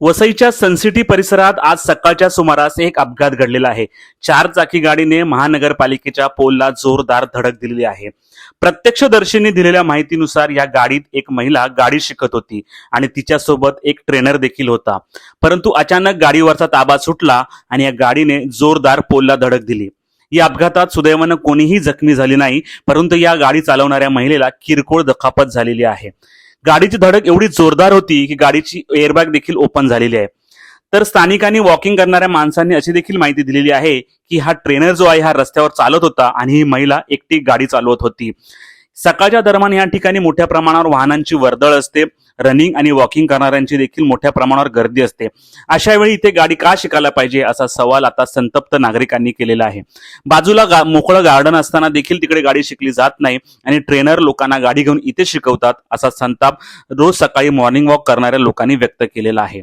वसईच्या सनसिटी परिसरात आज सकाळच्या सुमारास एक अपघात घडलेला आहे. चार चाकी गाडीने महानगरपालिकेच्या पोलला जोरदार धडक दिलेली आहे. प्रत्यक्षदर्शींनी दिलेल्या माहितीनुसार या गाडीत एक महिला गाडी शिकत होती आणि तिच्यासोबत एक ट्रेनर देखील होता. परंतु अचानक गाडीवरचा ताबा सुटला आणि या गाडीने जोरदार पोलला धडक दिली. या अपघातात सुदैवानं कोणीही जखमी झाली नाही परंतु या गाडी चालवणाऱ्या महिलेला किरकोळ दखापत झालेली आहे. गाडीची धडक एवढी जोरदार होती की गाडीची एअरबॅग देखील ओपन झालेली आहे. तर स्थानिकांनी वॉकिंग करणाऱ्या माणसांनी अशी देखील माहिती दिलेली आहे की हा ट्रेनर जो आहे हा रस्त्यावर चालत होता आणि ही महिला एकटी गाडी चालवत होती. सकाळच्या दरम्यान या ठिकाणी मोठ्या प्रमाणावर वाहनांची वर्दळ असते. रनिंग आणि वॉकिंग करणाऱ्यांची देखील मोठ्या प्रमाणावर गर्दी असते. अशा वेळी इथे गाडी का शिकायला पाहिजे असा सवाल आता संतप्त नागरिकांनी केलेला आहे. बाजूला गा, मोकळं गार्डन असताना देखील तिकडे गाडी शिकली जात नाही आणि ट्रेनर लोकांना गाडी घेऊन इथे शिकवतात असा संताप रोज सकाळी मॉर्निंग वॉक करणाऱ्या लोकांनी व्यक्त केलेला आहे.